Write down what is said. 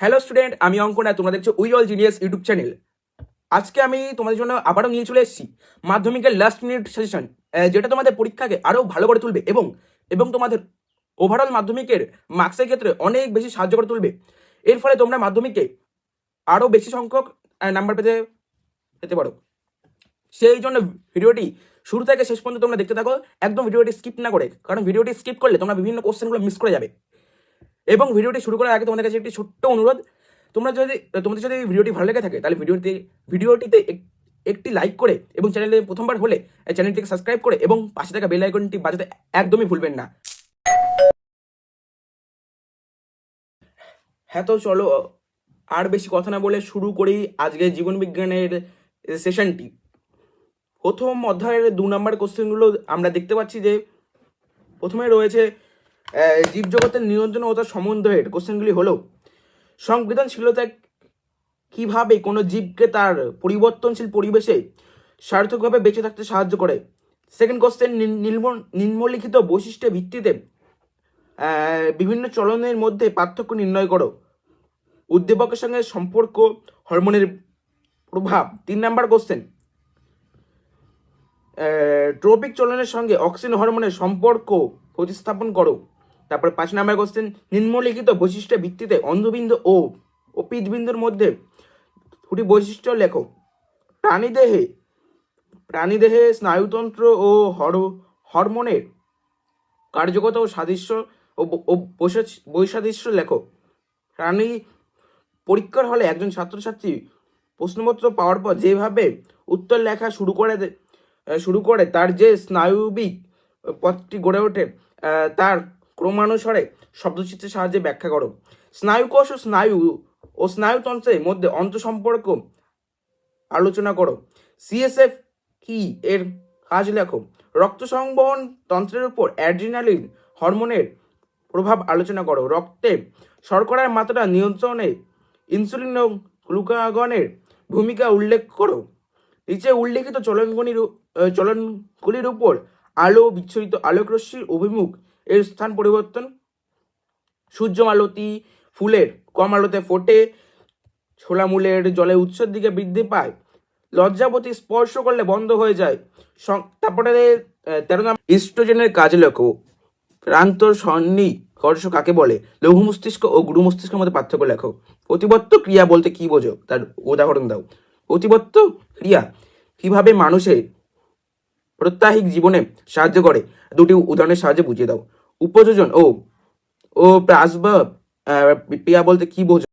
Hello student আমি অঙ্কনা তোমরা দেখছ we all genius YouTube channel আজকে আমি তোমাদের জন্য আবারও নিয়ে চলে এসেছি মাধ্যমিকের লাস্ট মিনিট সেশন যেটা তোমাদের পরীক্ষাকে আরও ভালো করে তুলবে এবং এবং তোমাদের ওভারঅল মাধ্যমিকের মার্কসের ক্ষেত্রে অনেক বেশি সাহায্য করে তুলবে। এর ফলে তোমরা মাধ্যমিকে আরও বেশি সংখ্যক নাম্বার পেতে পেতে পারো। সেই জন্য ভিডিওটি শুরু থেকে শেষ পর্যন্ত তোমরা দেখতে থাকো, একদম ভিডিওটি স্কিপ না করে, কারণ ভিডিওটি স্কিপ করলে তোমরা বিভিন্ন কোশ্চেনগুলো মিস করে যাবে। এবং ভিডিওটি শুরু করার আগে তোমাদের কাছে একটি ছোট্ট অনুরোধ। তোমরা যদি, তোমাদের যদি ভিডিওটি ভালো লেগে থাকে, তাহলে ভিডিওটি ভিডিওটিতে একটি লাইক করে এবং চ্যানেলে প্রথমবার হলে চ্যানেলটিকে সাবস্ক্রাইব করে এবং পাশে থাকা বেল আইকনটি বাজাতে একদমই ভুলবেন না। হ্যাঁ তো চলো, আর বেশি কথা না বলে শুরু করি আজকে জীবন বিজ্ঞানের সেশনটি প্রথম অধ্যায়ের দু নম্বর কোশ্চেনগুলো আমরা দেখতে পাচ্ছি যে, প্রথমে রয়েছে জীবজগতের নিয়ন্ত্রণ ও তার সম্বন্ধের কোশ্চেনগুলি হলো, সংবেদনশীলতা কীভাবে কোনো জীবকে তার পরিবর্তনশীল পরিবেশে সার্থকভাবে বেঁচে থাকতে সাহায্য করে? সেকেন্ড কোশ্চেন নিম্নলিখিত বৈশিষ্ট্যের ভিত্তিতে বিভিন্ন চলনের মধ্যে পার্থক্য নির্ণয় করো। উদ্দীপকের সঙ্গে সম্পর্ক, হরমোনের প্রভাব। তিন নাম্বার কোশ্চেন ট্রপিক চলনের সঙ্গে অক্সিজেন হরমোনের সম্পর্ক প্রতিস্থাপন করো। তারপর পাঁচ নাম্বার কোশ্চেন নিম্নলিখিত বৈশিষ্ট্যের ভিত্তিতে অন্ধবিন্দু ও অপিতবিন্দুর মধ্যে দুটি বৈশিষ্ট্য লেখো। প্রাণীদেহে প্রাণীদেহে স্নায়ুতন্ত্র ও হর, হরমোনের কার্যকতা ও সাদৃশ্য ও বৈসাদৃশ্য লেখো। প্রাণী পরীক্ষার হলে একজন ছাত্রছাত্রী প্রশ্নপত্র পাওয়ার পর যেভাবে উত্তর লেখা শুরু করে শুরু করে, তার যে স্নায়ুবিক পথটি গড়ে ওঠে তার ক্রমানুসারে শব্দচিত্রের সাহায্যে ব্যাখ্যা করো। স্নায়ুকোষ ও স্নায়ু ও স্নায়ুতন্ত্রের মধ্যে অন্তঃসম্পর্ক আলোচনা করো। সিএসএফ কি এর কাজ লেখো? রক্ত সংবহন তন্ত্রের উপর অ্যাড্রিনালিন হরমোনের প্রভাব আলোচনা করো। রক্তে শর্করার মাত্রা নিয়ন্ত্রণে ইনসুলিন ও গ্লুকাগনের ভূমিকা উল্লেখ করো। নিচে উল্লেখিত চলনগুলির চলনগুলির উপর আলো বিচ্ছুরিত আলোকরশ্মির অভিমুখ এর স্থান পরিবর্তন। সূর্যমালতী ফুলের কম আলোতে ফোটে ছোলামূলের জলে উৎসের দিকে বৃদ্ধি পায়। লজ্জাবতী স্পর্শ করলে বন্ধ হয়ে যায়। তারপরে তেরো নাম ইস্ট্রোজেনের কাজে লেখো প্রান্তর সন্নি কর্ষ কাকে বলে? লঘু মস্তিষ্ক ও গুরু মস্তিষ্কের মধ্যে পার্থক্য লেখো। প্রতিবত্ত ক্রিয়া বলতে কি বোঝো? তার উদাহরণ দাও। প্রতিবত্ত ক্রিয়া কীভাবে মানুষের প্রত্যাহিক জীবনে সাহায্য করে? দুটি উদাহরণের সাহায্যে বুঝিয়ে দাও। উপযোজন ও ও প্রাসব প্রিয়া বলতে কি বোঝো